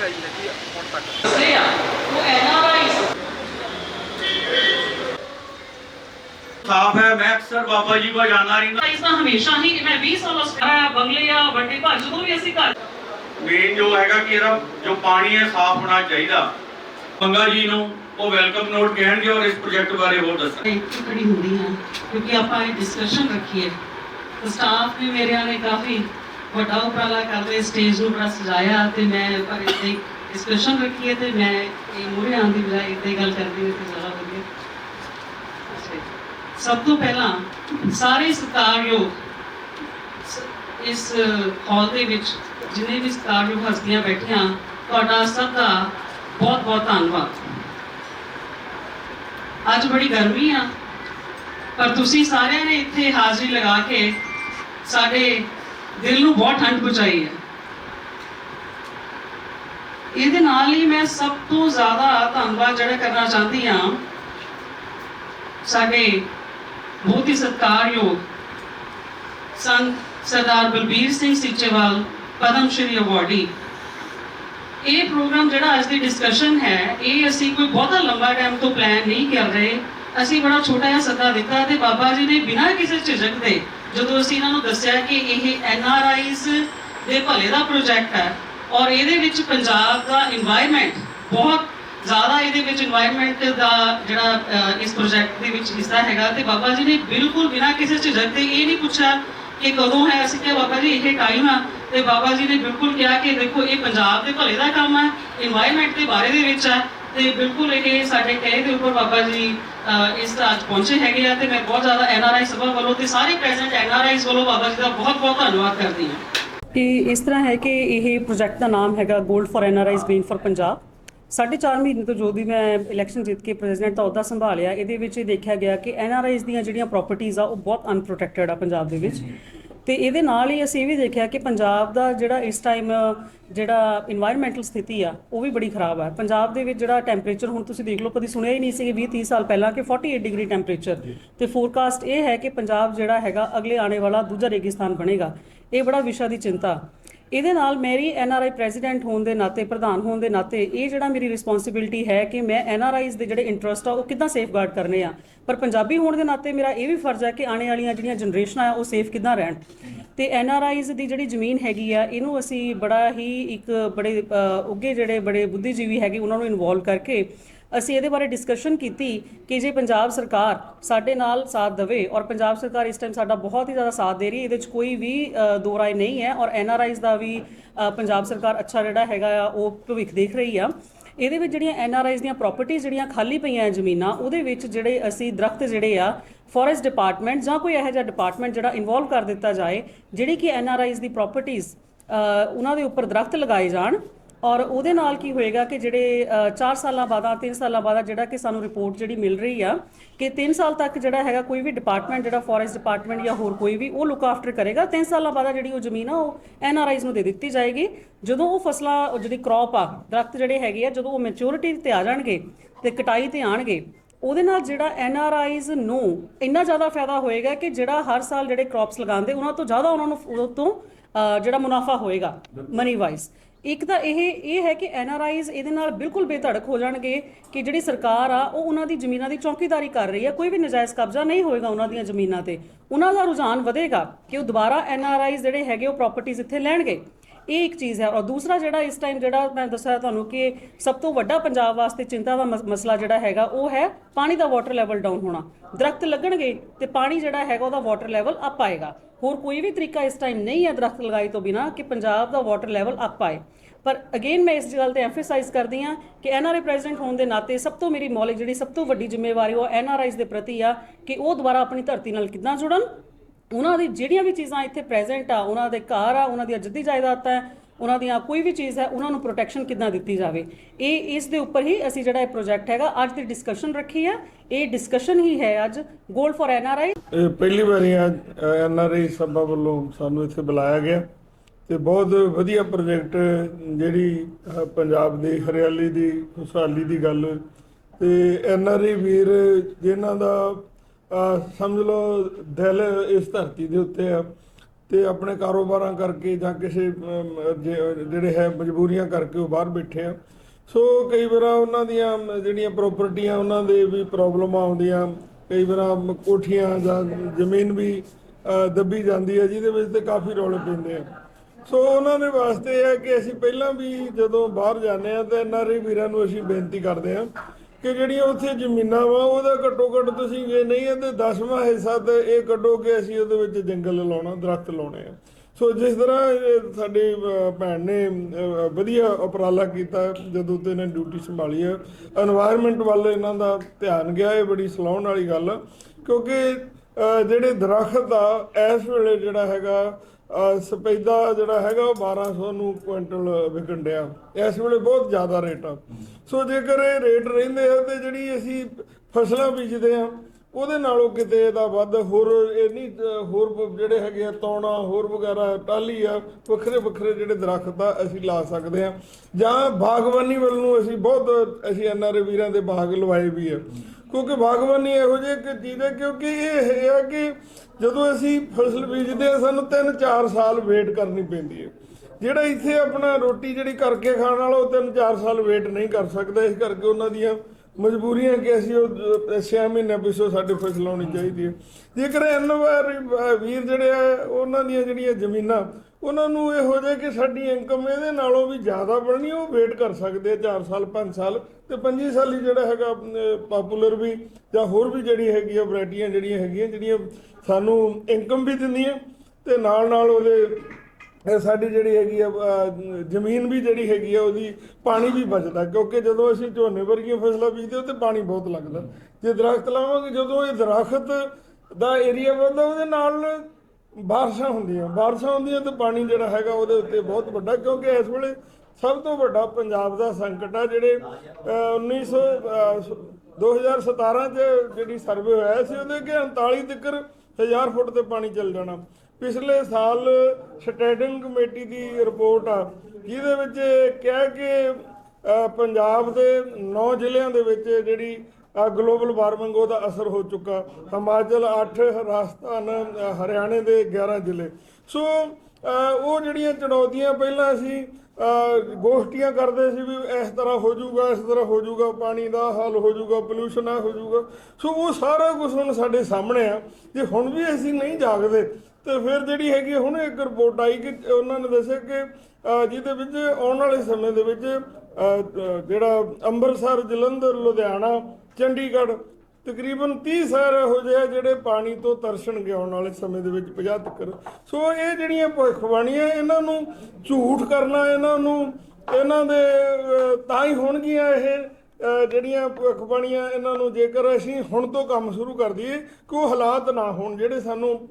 ਆਈ ਹੈਗੀ ਆ ਹੁਣ ਤੱਕ ਦੱਸੇ ਆ ਉਹ ਐਨਆਰਆਈਜ਼ ਸਾਫ਼ ਹੈ ਮੈਂ ਅਕਸਰ ਬਾਬਾ ਜੀ ਕੋ ਜਾਣਾ ਰਹਿੰਦਾ ਇਸ ਦਾ ਹਮੇਸ਼ਾ ਹੀ ਮੈਂ 20 ਸਾਲ ਆਸਟ੍ਰੇਲੀਆ ਬੰਗਲੇ ਆ ਵੱਡੇ ਘਰ ਜਦੋਂ ਵੀ ਅਸੀਂ ਘਰ ਮੇਨ ਜੋ ਹੈਗਾ ਕਿ ਇਹਦਾ ਜੋ ਪਾਣੀ ਹੈ ਸਾਫ਼ ਹੋਣਾ ਚਾਹੀਦਾ ਮੰਗਾ ਜੀ ਨੂੰ ਉਹ ਵੈਲਕਮ ਨੋਟ ਕਹਿਣਗੇ ਔਰ ਇਸ ਪ੍ਰੋਜੈਕਟ ਬਾਰੇ ਹੋਰ ਦੱਸਣਗੇ ਇੱਥੇ ਖੜੀ ਹੁੰਦੀ ਹਾਂ ਕਿਉਂਕਿ ਆਪਾਂ ਇਹ ਡਿਸਕਸ਼ਨ ਰੱਖੀ ਹੈ ਤਾਂ ਸਟਾਫ ਵੀ ਮੇਰਿਆਂ ਨੇ ਕਾਫੀ ਵੱਡਾ ਉਪਰਾਲਾ ਕਰਦੇ ਸਟੇਜ ਨੂੰ ਬੜਾ ਸਜਾਇਆ ਤੇ ਮੈਂ ਪਰ ਇੱਥੇ ਡਿਸਕਸ਼ਨ ਰੱਖੀ ਹੈ ਤੇ ਮੈਂ ਇਹ ਮੂਹਰੇ ਆਉਣ ਦੀ ਬਜਾਏ ਇੱਥੇ ਗੱਲ ਕਰਦੀ ਹਾਂ ਤੇ ਜ਼ਿਆਦਾ ਵਧੀਆ। ਸਭ ਤੋਂ ਪਹਿਲਾਂ ਸਾਰੇ ਸਤਿਕਾਰਯੋਗ ਇਸ ਹਾਲ ਦੇ ਵਿੱਚ ਜਿੰਨੇ ਵੀ ਸਤਿਕਾਰਯੋਗ ਹਸਤੀਆਂ ਬੈਠੀਆਂ, ਤੁਹਾਡਾ ਸਭ ਦਾ ਬਹੁਤ ਬਹੁਤ ਧੰਨਵਾਦ। ਅੱਜ ਬੜੀ ਗਰਮੀ ਆ, ਪਰ ਤੁਸੀਂ ਸਾਰਿਆਂ ਨੇ ਇੱਥੇ ਹਾਜ਼ਰੀ ਲਗਾ ਕੇ ਸਾਡੇ ਦਿਲ ਨੂੰ ਬਹੁਤ ਠੰਡ ਪਹੁੰਚਾਈ ਹੈ। ਇਹਦੇ ਨਾਲ ਹੀ ਮੈਂ ਸਭ ਤੋਂ ਜ਼ਿਆਦਾ ਧੰਨਵਾਦ ਜਿਹੜਾ ਕਰਨਾ ਚਾਹੁੰਦੀ ਹਾਂ, ਸਾਡੇ ਬਹੁਤ ਹੀ ਸਤਿਕਾਰਯੋਗ ਸੰਤ ਸਰਦਾਰ ਬਲਬੀਰ ਸਿੰਘ ਸਿੱਚੇਵਾਲ, ਪਦਮ ਸ਼੍ਰੀ ਅਵਾਰਡੀ। ਇਹ ਪ੍ਰੋਗਰਾਮ ਜਿਹੜਾ ਅੱਜ ਦੀ ਡਿਸਕਸ਼ਨ ਹੈ, ਇਹ ਅਸੀਂ ਕੋਈ ਬਹੁਤਾ ਲੰਬਾ ਟਾਈਮ ਤੋਂ ਪਲਾਨ ਨਹੀਂ ਕਰ ਰਹੇ। ਅਸੀਂ ਬੜਾ ਛੋਟਾ ਜਿਹਾ ਸੱਦਾ ਦਿੱਤਾ ਤੇ ਬਾਬਾ ਜੀ ਨੇ ਬਿਨਾਂ ਕਿਸੇ ਝਿਜਕ ਦੇ ਜਦੋਂ ਅਸੀਂ ਇਹਨਾਂ ਨੂੰ ਦੱਸਿਆ ਕਿ ਇਹ ਐਨ ਆਰ ਆਈਜ਼ ਦੇ ਭਲੇ ਦਾ ਪ੍ਰੋਜੈਕਟ ਹੈ ਔਰ ਇਹਦੇ ਵਿੱਚ ਪੰਜਾਬ ਦਾ এনवायरमेंट ਬਹੁਤ ਜ਼ਿਆਦਾ ਇਹਦੇ ਵਿੱਚ এনवायरमेंट ਦਾ ਜਿਹੜਾ ਇਸ ਪ੍ਰੋਜੈਕਟ ਦੇ ਵਿੱਚ ਹਿੱਸਾ ਹੈਗਾ ਤੇ ਬਾਬਾ ਜੀ ਨੇ ਬਿਲਕੁਲ ਬਿਨਾਂ ਕਿਸੇ ਝਿਜਕ ਦੇ ਇਹ ਨਹੀਂ ਪੁੱਛਿਆ ਕਿ ਕਦੋਂ ਹੈ, ਅਸੀਂ ਕਿਹਾ ਬਾਬਾ ਜੀ ਇਹ ਟਾਈਮ ਆ ਤੇ ਬਾਬਾ ਜੀ ਨੇ ਬਿਲਕੁਲ ਕਿਹਾ ਕਿ ਦੇਖੋ ਇਹ ਪੰਜਾਬ ਦੇ ਭਲੇ ਦਾ ਕੰਮ ਹੈ এনवायरमेंट ਦੇ ਬਾਰੇ ਦੇ ਵਿੱਚ ਹੈ ਤੇ ਬਿਲਕੁਲ ਇਹ ਸਾਡੇ ਕਹੇ ਦੇ ਉੱਪਰ ਬਾਬਾ ਜੀ ਇਸ ਤਰ੍ਹਾਂ ਅੱਜ ਪਹੁੰਚੇ ਹੈਗੇ ਆ ਤੇ ਮੈਂ ਬਹੁਤ ਜ਼ਿਆਦਾ ਐਨਆਰਆਈ ਸਭਾ ਵੱਲੋਂ ਤੇ ਸਾਰੇ ਪ੍ਰੈਜ਼ੈਂਟ ਐਨਆਰਆਈਸ ਵੱਲੋਂ ਬਾਬਾ ਜੀ ਦਾ ਬਹੁਤ ਬਹੁਤ ਧੰਨਵਾਦ ਕਰਦੀ ਹਾਂ। ਕਿ ਇਸ ਤਰ੍ਹਾਂ ਹੈ ਕਿ ਇਹ ਪ੍ਰੋਜੈਕਟ ਦਾ ਨਾਮ ਹੈਗਾ 골ਡ for NRIs green for Punjab ਸਾਢੇ 4 ਮਹੀਨੇ ਤੋਂ ਜੋ ਵੀ ਮੈਂ ਇਲੈਕਸ਼ਨ ਜਿੱਤ ਕੇ ਪ੍ਰੈਜ਼ੀਡੈਂਟ ਦਾ ਅਹੁਦਾ ਸੰਭਾਲਿਆ, ਇਹਦੇ ਵਿੱਚ ਇਹ ਦੇਖਿਆ ਗਿਆ ਕਿ ਐਨਆਰਆਈਸ ਦੀਆਂ ਜਿਹੜੀਆਂ ਪ੍ਰਾਪਰਟੀਆਂ ਆ, ਉਹ ਬਹੁਤ ਅਨਪ੍ਰੋਟੈਕਟਡ ਆ ਪੰਜਾਬ ਦੇ ਵਿੱਚ। ਤੇ ਇਹਦੇ ਨਾਲ ਹੀ ਅਸੀਂ ਇਹ ਵੀ ਦੇਖਿਆ ਕਿ ਪੰਜਾਬ ਦਾ ਜਿਹੜਾ ਇਸ ਟਾਈਮ ਜਿਹੜਾ এনवायरमेंटਲ ਸਥਿਤੀ ਆ ਉਹ ਵੀ ਬੜੀ ਖਰਾਬ ਆ। ਪੰਜਾਬ ਦੇ ਵਿੱਚ ਜਿਹੜਾ ਟੈਂਪਰੇਚਰ ਹੁਣ ਤੁਸੀਂ ਦੇਖ ਲਓ ਕਦੀ ਸੁਣਿਆ ਹੀ ਨਹੀਂ ਸੀ 20 30 ਸਾਲ ਪਹਿਲਾਂ ਕਿ 48 ਡਿਗਰੀ ਟੈਂਪਰੇਚਰ ਤੇ ਫੋਰਕਾਸਟ ਇਹ ਹੈ ਕਿ ਪੰਜਾਬ ਜਿਹੜਾ ਹੈਗਾ ਅਗਲੇ ਆਉਣੇ ਵਾਲਾ ਦੂਜਾ ਰੇਗਿਸਤਾਨ ਬਣੇਗਾ। ਇਹ ਬੜਾ ਵਿਸ਼ਾ ਦੀ ਚਿੰਤਾ। ਇਹਦੇ ਨਾਲ ਮੇਰੀ ਐੱਨ ਆਰ ਆਈ ਪ੍ਰੈਜ਼ੀਡੈਂਟ ਹੋਣ ਦੇ ਨਾਤੇ ਪ੍ਰਧਾਨ ਹੋਣ ਦੇ ਨਾਤੇ ਇਹ ਜਿਹੜਾ ਮੇਰੀ ਰਿਸਪੌਂਸਿਬਿਲਟੀ ਹੈ ਕਿ ਮੈਂ ਐੱਨ ਆਰ ਆਈਜ਼ ਦੇ ਜਿਹੜੇ ਇੰਟਰਸਟ ਆ ਉਹ ਕਿੱਦਾਂ ਸੇਫਗਾਰਡ ਕਰਨੇ ਆ। ਪਰ ਪੰਜਾਬੀ ਹੋਣ ਦੇ ਨਾਤੇ ਮੇਰਾ ਇਹ ਵੀ ਫਰਜ਼ ਹੈ ਕਿ ਆਉਣੇ ਵਾਲੀਆਂ ਜਿਹੜੀਆਂ ਜਨਰੇਸ਼ਨਾਂ ਆ ਉਹ ਸੇਫ ਕਿੱਦਾਂ ਰਹਿਣ। ਤੇ ਆਈਜ਼ ਦੀ ਜਿਹੜੀ ਜ਼ਮੀਨ ਹੈਗੀ ਆ ਇਹਨੂੰ ਅਸੀਂ ਬੜਾ ਹੀ ਇੱਕ ਬੜੇ ਅ, ਉੱਘੇ ਜਿਹੜੇ ਬੜੇ ਬੁੱਧੀਜੀਵੀ ਹੈਗੇ ਉਹਨਾਂ ਨੂੰ ਇਨਵੋਲਵ ਕਰਕੇ ਅਸੀਂ ਇਹਦੇ ਬਾਰੇ ਡਿਸਕਸ਼ਨ ਕੀਤੀ ਕਿ ਜੇ ਪੰਜਾਬ ਸਰਕਾਰ ਸਾਡੇ ਨਾਲ ਸਾਥ ਦੇਵੇ ਔਰ ਪੰਜਾਬ ਸਰਕਾਰ ਇਸ ਟਾਈਮ ਸਾਡਾ ਬਹੁਤ ਹੀ ਜ਼ਿਆਦਾ ਸਾਥ ਦੇ ਰਹੀ ਹੈ, ਇਹਦੇ ਵਿੱਚ ਕੋਈ ਵੀ ਦੋ ਰਾਏ ਨਹੀਂ ਹੈ ਔਰ ਐੱਨ ਆਰ ਆਈਜ਼ ਦਾ ਵੀ ਪੰਜਾਬ ਸਰਕਾਰ ਅੱਛਾ ਜਿਹੜਾ ਹੈਗਾ ਆ, ਉਹ ਭਵਿੱਖ ਦੇਖ ਰਹੀ ਆ। ਇਹਦੇ ਵਿੱਚ ਜਿਹੜੀਆਂ ਐੱਨ ਆਰ ਆਈਜ਼ ਦੀਆਂ ਪ੍ਰਾਪਰਟੀਆਂ ਜਿਹੜੀਆਂ ਖਾਲੀ ਪਈਆਂ ਹੈ ਜ਼ਮੀਨਾਂ, ਉਹਦੇ ਵਿੱਚ ਜਿਹੜੇ ਅਸੀਂ ਦਰਖਤ ਜਿਹੜੇ ਆ ਫੋਰੈਸਟ ਡਿਪਾਰਟਮੈਂਟ ਜਾਂ ਕੋਈ ਇਹੋ ਜਿਹਾ ਡਿਪਾਰਟਮੈਂਟ ਜਿਹੜਾ ਇਨਵੋਲਵ ਕਰ ਦਿੱਤਾ ਜਾਏ, ਜਿਹੜੀ ਕਿ ਐੱਨ ਆਰ ਆਈਜ਼ ਦੀ ਪ੍ਰਾਪਰਟੀਆਂ ਉਹਨਾਂ ਦੇ ਉੱਪਰ ਦਰਖਤ ਲਗਾਏ ਜਾਣ ਔਰ ਉਹਦੇ ਨਾਲ ਕੀ ਹੋਏਗਾ ਕਿ ਜਿਹੜੇ 4 ਸਾਲਾਂ ਬਾਅਦ 3 ਸਾਲਾਂ ਬਾਅਦ ਜਿਹੜਾ ਕਿ ਸਾਨੂੰ ਰਿਪੋਰਟ ਜਿਹੜੀ ਮਿਲ ਰਹੀ ਆ ਕਿ 3 ਸਾਲ ਤੱਕ ਜਿਹੜਾ ਹੈਗਾ ਕੋਈ ਵੀ ਡਿਪਾਰਟਮੈਂਟ ਜਿਹੜਾ ਫੋਰੈਸਟ ਡਿਪਾਰਟਮੈਂਟ ਜਾਂ ਹੋਰ ਕੋਈ ਵੀ ਉਹ ਲੁੱਕ ਆਫਟਰ ਕਰੇਗਾ। 3 ਸਾਲਾਂ ਬਾਅਦ ਜਿਹੜੀ ਉਹ ਜ਼ਮੀਨ ਆ ਉਹ ਐਨਆਰਆਈਜ਼ ਨੂੰ ਦੇ ਦਿੱਤੀ ਜਾਏਗੀ। ਜਦੋਂ ਉਹ ਫਸਲਾਂ ਜਿਹੜੀ ਕ੍ਰੌਪ ਆ ਦਰਖਤ ਜਿਹੜੇ ਹੈਗੇ ਆ ਜਦੋਂ ਉਹ ਮੈਚੁਰਿਟੀ ਤੇ ਆ ਜਾਣਗੇ ਤੇ ਕਟਾਈ ਤੇ ਆਣਗੇ ਉਹਦੇ ਨਾਲ ਜਿਹੜਾ ਐਨਆਰਆਈਜ਼ ਨੂੰ ਇੰਨਾ ਜ਼ਿਆਦਾ ਫਾਇਦਾ ਹੋਏਗਾ ਕਿ ਜਿਹੜਾ ਹਰ ਸਾਲ ਜਿਹੜੇ ਕ੍ਰੌਪਸ ਲਗਾਉਂਦੇ ਉਹਨਾਂ ਤੋਂ ਜ਼ਿਆਦਾ ਉਹਨਾਂ ਨੂੰ ਉਹ ਤੋਂ ਜਿਹੜਾ ਮੁਨਾਫਾ ਹੋਏਗਾ ਮਨੀ ਵਾਈਜ਼ ਇੱਕ ਤਾਂ ਇਹ ਇਹ ਹੈ ਕਿ ਐੱਨ ਆਰ ਆਈਜ਼ ਇਹਦੇ ਨਾਲ ਬਿਲਕੁਲ ਬੇਧੜਕ ਹੋ ਜਾਣਗੇ ਕਿ ਜਿਹੜੀ ਸਰਕਾਰ ਆ, ਉਹ ਉਹਨਾਂ ਦੀ ਜ਼ਮੀਨਾਂ ਦੀ ਚੌਕੀਦਾਰੀ ਕਰ ਰਹੀ ਹੈ। ਕੋਈ ਵੀ ਨਜਾਇਜ਼ ਕਬਜ਼ਾ ਨਹੀਂ ਹੋਏਗਾ ਉਹਨਾਂ ਦੀਆਂ ਜ਼ਮੀਨਾਂ ਤੇ। ਉਹਨਾਂ ਦਾ ਰੁਝਾਨ ਵਧੇਗਾ ਕਿ ਉਹ ਦੁਬਾਰਾ ਐੱਨ ਆਰ ਆਈਜ਼ ਜਿਹੜੇ ਹੈਗੇ ਉਹ ਪ੍ਰਾਪਰਟੀਆਂ ਇੱਥੇ ਲੈਣਗੇ। ਇਹ ਇੱਕ ਚੀਜ਼ ਹੈ। ਔਰ ਦੂਸਰਾ ਜਿਹੜਾ ਇਸ ਟਾਈਮ ਜਿਹੜਾ ਮੈਂ ਦੱਸਿਆ ਤੁਹਾਨੂੰ ਕਿ ਸਭ ਤੋਂ ਵੱਡਾ ਪੰਜਾਬ ਵਾਸਤੇ ਚਿੰਤਾ ਦਾ ਮਸ- ਮਸਲਾ ਜਿਹੜਾ ਹੈਗਾ, ਉਹ ਹੈ ਪਾਣੀ ਦਾ ਵਾਟਰ ਲੈਵਲ ਡਾਊਨ ਹੋਣਾ। ਦਰਖਤ ਲੱਗਣਗੇ ਤੇ ਪਾਣੀ ਜਿਹੜਾ ਹੈਗਾ, ਉਹਦਾ ਵਾਟਰ ਲੈਵਲ ਅਪ ਆਏਗਾ। ਹੋਰ ਕੋਈ ਵੀ ਤਰੀਕਾ ਇਸ ਟਾਈਮ ਨਹੀਂ ਹੈ ਦਰਖਤ ਲਗਾਈ ਤੋਂ ਬਿਨਾ ਕਿ ਪੰਜਾਬ ਦਾ ਵਾਟਰ ਲੈਵਲ ਅਪ ਆਏ। ਪਰ ਅਗੇਨ ਮੈਂ ਇਸ ਗੱਲ ਤੇ ਐਮਫਸਾਈਜ਼ ਕਰਦੀ ਹਾਂ ਕਿ ਐਨਆਰਆਈ ਪ੍ਰੈਜ਼ੀਡੈਂਟ ਹੋਣ ਦੇ ਨਾਤੇ ਸਭ ਤੋਂ ਮੇਰੀ ਮੌਲਿਕ ਜਿਹੜੀ ਸਭ ਤੋਂ ਵੱਡੀ ਜ਼ਿੰਮੇਵਾਰੀ ਉਹ ਐਨਆਰਆਈਜ਼ ਦੇ ਪ੍ਰਤੀ ਆ ਕਿ ਉਹ ਦੁਬਾਰਾ ਆਪਣੀ ਧਰਤੀ ਨਾਲ ਕਿੱਦਾਂ ਜੁੜਨ ਉਹਨਾਂ ਦੀ ਜਿਹੜੀਆਂ ਵੀ ਚੀਜ਼ਾਂ ਇੱਥੇ ਪ੍ਰੈਜ਼ੈਂਟ ਆ, ਉਹਨਾਂ ਦੇ ਘਰ ਆ, ਉਹਨਾਂ ਦੀਆਂ ਜੱਦੀ ਜਾਇਦਾਦਾਂ ਹੈ, ਉਹਨਾਂ ਦੀਆਂ ਕੋਈ ਵੀ ਚੀਜ਼ ਹੈ, ਉਹਨਾਂ ਨੂੰ ਪ੍ਰੋਟੈਕਸ਼ਨ ਕਿੱਦਾਂ ਦਿੱਤੀ ਜਾਵੇ? ਇਹ ਇਸ ਦੇ ਉੱਪਰ ਹੀ ਅਸੀਂ ਜਿਹੜਾ ਇਹ ਪ੍ਰੋਜੈਕਟ ਹੈਗਾ, ਅੱਜ ਦੀ ਡਿਸਕਸ਼ਨ ਰੱਖੀ ਹੈ। ਇਹ ਡਿਸਕਸ਼ਨ ਹੀ ਹੈ ਅੱਜ ਗੋਲਡ ਫॉर ਐਨਆਰਆਈ ਇਹ ਪਹਿਲੀ ਵਾਰੀ ਅੱਜ ਐਨਆਰਆਈ ਸਭਾ ਵੱਲੋਂ ਸਾਨੂੰ ਇੱਥੇ ਬੁਲਾਇਆ ਗਿਆ ਤੇ ਬਹੁਤ ਵਧੀਆ ਪ੍ਰੋਜੈਕਟ ਜਿਹੜੀ ਪੰਜਾਬ ਦੀ, ਹਰਿਆਲੀ ਦੀ, ਖੁਸ਼ਹਾਲੀ ਦੀ ਗੱਲ ਤੇ ਐਨਆਰਆਈ ਵੀਰ, ਜਿਨ੍ਹਾਂ ਦਾ ਸਮਝ ਲਓ, ਦਿਲ ਇਸ ਧਰਤੀ ਦੇ ਉੱਤੇ ਆ ਤੇ ਆਪਣੇ ਕਾਰੋਬਾਰਾਂ ਕਰਕੇ ਜਾਂ ਕਿਸੇ ਜੇ- ਜਿਹੜੇ ਹੈ ਮਜਬੂਰੀਆਂ ਕਰਕੇ ਉਹ ਬਾਹਰ ਬੈਠੇ ਆ। ਸੋ ਕਈ ਵਾਰ ਉਹਨਾਂ ਦੀਆਂ ਜਿਹੜੀਆਂ ਪ੍ਰਾਪਰਟੀਆਂ ਉਹਨਾਂ ਦੇ ਵੀ ਪ੍ਰੋਬਲਮ ਆਉਂਦੀਆਂ। ਕਈ ਵਾਰ ਕੋਠੀਆਂ ਜਾਂ ਜ਼ਮੀਨ ਵੀ ਦੱਬੀ ਜਾਂਦੀ ਹੈ ਜਿਹਦੇ ਵਿੱਚ ਤੇ ਕਾਫੀ ਰੌਲੇ ਪੈਂਦੇ ਆ। ਸੋ ਉਹਨਾਂ ਦੇ ਵਾਸਤੇ ਇਹ ਹੈ ਕਿ ਅਸੀਂ ਪਹਿਲਾਂ ਵੀ ਜਦੋਂ ਬਾਹਰ ਜਾਂਦੇ ਆ, ਤਾਂ ਐਨਆਰਆਈ ਵੀਰਾਂ ਨੂੰ ਅਸੀਂ ਬੇਨਤੀ ਕਰਦੇ ਆ ਕਿ ਜਿਹੜੀਆਂ ਉੱਥੇ ਜ਼ਮੀਨਾਂ ਵਾ, ਉਹਦਾ ਘੱਟੋ ਘੱਟ ਤੁਸੀਂ ਜੇ ਨਹੀਂ ਇਹਦੇ 10ਵਾਂ ਹਿੱਸਾ ਤੇ ਇਹ ਕੱਢੋ ਕਿ ਅਸੀਂ ਉਹਦੇ ਵਿੱਚ ਜੰਗਲ ਲਾਉਣਾ, ਦਰਖਤ ਲਾਉਣੇ ਆ। ਸੋ ਜਿਸ ਤਰ੍ਹਾਂ ਸਾਡੇ ਭੈਣ ਨੇ ਵਧੀਆ ਉਪਰਾਲਾ ਕੀਤਾ, ਜਦੋਂ ਤੇ ਇਹਨਾਂ ਡਿਊਟੀ ਸੰਭਾਲੀ ਹੈ এনवायरमेंट ਵੱਲ ਇਹਨਾਂ ਦਾ ਧਿਆਨ ਗਿਆ, ਇਹ ਬੜੀ ਸਲਾਉਣ ਵਾਲੀ ਗੱਲ ਕਿਉਂਕਿ ਜਿਹੜੇ ਦਰਖਤ ਆ, ਇਸ ਵੇਲੇ ਜਿਹੜਾ ਹੈਗਾ ਸਪੈਦਾ ਜਿਹੜਾ ਹੈਗਾ ਉਹ 1200 ਨੂੰ ਕੁਇੰਟਲ ਵਿਕਣ ਡਿਆ। ਇਸ ਵੇਲੇ ਬਹੁਤ ਜ਼ਿਆਦਾ ਰੇਟ ਆ। ਸੋ ਜੇਕਰ ਇਹ ਰੇਟ ਰਹਿੰਦੇ ਆ ਤੇ ਜਿਹੜੀ ਅਸੀਂ ਫਸਲਾਂ ਬੀਜਦੇ ਆ, ਉਹਦੇ ਨਾਲੋਂ ਕਿਤੇ ਇਹਦਾ ਵੱਧ। ਹੋਰ ਇਹ ਨਹੀਂ, ਹੋਰ ਜਿਹੜੇ ਹੈਗੇ ਆ ਤੌਣਾ, ਹੋਰ ਵਗੈਰਾ ਟਾਲੀ ਆ, ਵੱਖਰੇ ਵੱਖਰੇ ਜਿਹੜੇ ਦਰਖਤ ਆ, ਅਸੀਂ ਲਾ ਸਕਦੇ ਆ। ਜਾਂ ਬਾਗਬਾਨੀ ਵੱਲ ਨੂੰ ਅਸੀਂ ਬਹੁਤ, ਅਸੀਂ ਐਨਆਰਏ ਵੀਰਾਂ ਦੇ ਬਾਗ ਲਵਾਏ ਵੀ ਆ। ਕਿਉਂਕਿ ਬਾਗਬਾਨੀ ਇਹੋ ਜਿਹੀ ਇੱਕ ਚੀਜ਼ ਹੈ, ਕਿਉਂਕਿ ਇਹ ਹੈ ਆ ਕਿ ਜਦੋਂ ਅਸੀਂ ਫਸਲ ਬੀਜਦੇ ਆ ਸਾਨੂੰ 3-4 ਸਾਲ ਵੇਟ ਕਰਨੀ ਪੈਂਦੀ ਹੈ। ਜਿਹੜਾ ਇੱਥੇ ਆਪਣਾ ਰੋਟੀ ਜਿਹੜੀ ਕਰਕੇ ਖਾਣ ਵਾਲਾ, ਉਹ 3-4 ਸਾਲ ਵੇਟ ਨਹੀਂ ਕਰ ਸਕਦਾ, ਇਸ ਕਰਕੇ ਉਹਨਾਂ ਦੀਆਂ ਮਜਬੂਰੀਆਂ ਕਿ ਅਸੀਂ ਉਹ 6 ਮਹੀਨੇ ਪਿੱਛੋਂ ਸਾਡੇ ਫਸਲ ਆਉਣੀ ਚਾਹੀਦੀ ਹੈ। ਜੇਕਰ ਐਨਵਾਰ ਵੀਰ ਜਿਹੜੇ ਆ ਉਹਨਾਂ ਦੀਆਂ ਜਿਹੜੀਆਂ ਜ਼ਮੀਨਾਂ ਉਹਨਾਂ ਨੂੰ ਇਹ ਹੋ ਜਾਏ ਕਿ ਸਾਡੀ ਇਨਕਮ ਇਹਦੇ ਨਾਲੋਂ ਵੀ ਜ਼ਿਆਦਾ ਬਣਨੀ ਉਹ ਵੇਟ ਕਰ ਸਕਦੇ ਆ 4 ਸਾਲ 5 ਸਾਲ ਤੇ 5 ਸਾਲੀ ਜਿਹੜਾ ਹੈਗਾ ਪਪੂਲਰ ਵੀ ਜਾਂ ਹੋਰ ਵੀ ਜਿਹੜੀ ਹੈਗੀ ਆ ਵੈਰਾਈਟੀਆਂ ਜਿਹੜੀਆਂ ਹੈਗੀਆਂ ਜਿਹੜੀਆਂ ਸਾਨੂੰ ਇਨਕਮ ਵੀ ਦਿੰਦੀਆਂ ਤੇ ਨਾਲ ਨਾਲ ਉਹਦੇ ਸਾਡੀ ਜਿਹੜੀ ਹੈਗੀ ਆ ਜ਼ਮੀਨ ਵੀ ਜਿਹੜੀ ਹੈਗੀ ਆ ਉਹਦੀ ਪਾਣੀ ਵੀ ਬਚਦਾ ਕਿਉਂਕਿ ਜਦੋਂ ਅਸੀਂ ਝੋਨੇ ਵਰਗੀਆਂ ਫਸਲਾਂ ਬੀਜਦੇ ਉਹ ਤੇ ਪਾਣੀ ਬਹੁਤ ਲੱਗਦਾ। ਜੇ ਦਰਖਤ ਲਾਵਾਂਗੇ ਜਦੋਂ ਇਹ ਦਰਖਤ ਦਾ ਏਰੀਆ ਵੱਧਦਾ ਉਹਦੇ ਨਾਲ ਬਾਰਿਸ਼ਾਂ ਹੁੰਦੀਆਂ। ਬਾਰਿਸ਼ਾਂ ਹੁੰਦੀਆਂ ਤੇ ਪਾਣੀ ਜਿਹੜਾ ਹੈਗਾ ਉਹਦੇ ਉੱਤੇ ਬਹੁਤ ਵੱਡਾ ਕਿਉਂਕਿ ਇਸ ਵੇਲੇ ਸਭ ਤੋਂ ਵੱਡਾ ਪੰਜਾਬ ਦਾ ਸੰਕਟ ਆ ਜਿਹੜੇ ਅਹ, 1900 ਅਹ, 2017 ਚ ਜਿਹੜੀ ਸਰਵੇ ਹੋਇਆ ਸੀ ਉਹਦੇ ਕਿ 39 ਤੱਕ ਹਜ਼ਾਰ ਫੁੱਟ ਤੇ ਪਾਣੀ ਚੱਲ ਜਾਣਾ। ਪਿਛਲੇ ਸਾਲ ਸਟੈਂਡਿੰਗ ਕਮੇਟੀ ਦੀ ਰਿਪੋਰਟ ਆ, ਜਿਹਦੇ ਵਿੱਚ ਕਿਹਾ ਕਿ ਪੰਜਾਬ ਦੇ 9 ਜ਼ਿਲ੍ਹਿਆਂ ਦੇ ਵਿੱਚ ਜਿਹੜੀ ਗਲੋਬਲ ਵਾਰਮਿੰਗ ਉਹਦਾ ਅਸਰ ਹੋ ਚੁੱਕਾ। ਹਿਮਾਚਲ 8 ਰਾਜਸਥਾਨ ਹਰਿਆਣੇ ਦੇ 11 ਜ਼ਿਲ੍ਹੇ। ਸੋ ਉਹ ਜਿਹੜੀਆਂ ਚੁਣੌਤੀਆਂ ਪਹਿਲਾਂ ਅਸੀਂ ਗੋਸ਼ਟੀਆਂ ਕਰਦੇ ਸੀ ਵੀ ਇਸ ਤਰ੍ਹਾਂ ਹੋ ਜਾਊਗਾ, ਇਸ ਤਰ੍ਹਾਂ ਹੋ ਜਾਊਗਾ, ਪਾਣੀ ਦਾ ਹੱਲ ਹੋ ਜਾਊਗਾ ਪੋਲੂਸ਼ਨ ਆ ਹੋ ਜਾਊਗਾ। ਸੋ ਉਹ ਸਾਰਾ ਕੁਝ ਹੁਣ ਸਾਡੇ ਸਾਹਮਣੇ ਆ। ਜੇ ਹੁਣ ਵੀ ਅਸੀਂ ਨਹੀਂ ਜਾਗਦੇ ਤੇ ਫਿਰ ਜਿਹੜੀ ਹੈਗੀ ਹੁਣ ਇੱਕ ਰਿਪੋਰਟ ਆਈ ਕਿ ਉਹਨਾਂ ਨੇ ਦੱਸਿਆ ਕਿ ਜਿਹਦੇ ਵਿੱਚ ਆਉਣ ਵਾਲੇ ਸਮੇਂ ਦੇ ਵਿੱਚ ਜਿਹੜਾ ਅੰਮ੍ਰਿਤਸਰ, ਜਲੰਧਰ, ਲੁਧਿਆਣਾ, ਚੰਡੀਗੜ੍ਹ ਤਕਰੀਬਨ 30 ਸਾਰ ਇਹੋ ਜਿਹੇ ਆ ਜਿਹੜੇ ਪਾਣੀ ਤੋਂ ਤਰਸਣਗੇ ਆਉਣ ਵਾਲੇ ਸਮੇਂ ਦੇ ਵਿੱਚ 50 ਤੱਕ। ਸੋ ਇਹ ਜਿਹੜੀਆਂ ਭਵਿੱਖਬਾਣੀਆਂ ਇਹਨਾਂ ਨੂੰ ਝੂਠ ਕਰਨਾ, ਇਹਨਾਂ ਨੂੰ, ਇਹਨਾਂ ਦੇ ਤਾਂ ਹੀ ਹੋਣਗੀਆਂ ਇਹ। ਜਿਹੜੀਆਂ ਬਾਣੀਆਂ ਇਹਨਾਂ ਨੂੰ ਜੇਕਰ ਅਸੀਂ ਹੁਣ ਤੋਂ ਕੰਮ ਸ਼ੁਰੂ ਕਰ ਦਈਏ ਕਿ ਉਹ ਹਾਲਾਤ ਨਾ ਹੋਣ, ਜਿਹੜੇ ਸਾਨੂੰ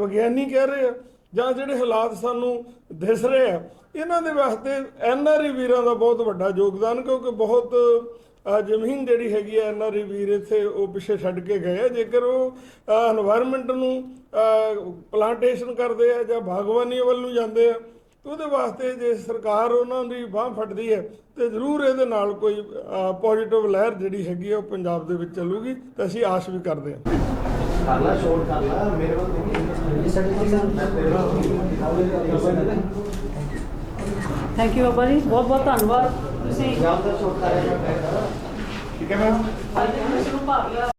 ਵਿਗਿਆਨੀ ਕਹਿ ਰਹੇ ਆ ਜਾਂ ਜਿਹੜੇ ਹਾਲਾਤ ਸਾਨੂੰ ਦਿਸ ਰਹੇ ਆ, ਇਹਨਾਂ ਦੇ ਵਾਸਤੇ ਐਨਆਰਈ ਵੀਰਾਂ ਦਾ ਬਹੁਤ ਵੱਡਾ ਯੋਗਦਾਨ, ਕਿਉਂਕਿ ਬਹੁਤ ਜ਼ਮੀਨ ਜਿਹੜੀ ਹੈਗੀ ਐ ਐਨਆਰਈ ਵੀਰ ਇੱਥੇ ਉਹ ਪਿੱਛੇ ਛੱਡ ਕੇ ਗਏ ਆ। ਜੇਕਰ ਉਹ এনवायरमेंट ਨੂੰ ਪਲਾਂਟੇਸ਼ਨ ਕਰਦੇ ਆ ਜਾਂ ਬਾਗਵਾਨੀ ਵੱਲ ਨੂੰ ਜਾਂਦੇ ਆ ਤੇ ਉਹਦੇ ਵਾਸਤੇ ਜੇ ਸਰਕਾਰ ਉਹਨਾਂ ਦੀ ਬਾਹ ਫੜਦੀ ਹੈ ਤੇ ਜ਼ਰੂਰ ਇਹਦੇ ਨਾਲ ਕੋਈ ਪੋਜ਼ਿਟਿਵ ਲਹਿਰ ਜਿਹੜੀ ਹੈਗੀ ਆ ਉਹ ਪੰਜਾਬ ਦੇ ਵਿੱਚ ਚੱਲੂਗੀ ਤੇ ਅਸੀਂ ਆਸ ਵੀ ਕਰਦੇ ਹਾਂ। ਮੇਰੇ ਥੈਂਕ ਯੂ ਬਾਬਾ ਜੀ। ਬਹੁਤ ਬਹੁਤ ਧੰਨਵਾਦ। ਤੁਸੀਂ ਜਾਂ ਤਾਂ ਸ਼ੋਟ ਕਰਿਆ ਮੈਂ ਠੀਕ ਹੈ ਮੈਮ ਅੱਜ ਦੇ ਨੂੰ ਭਾਗ ਲਿਆ।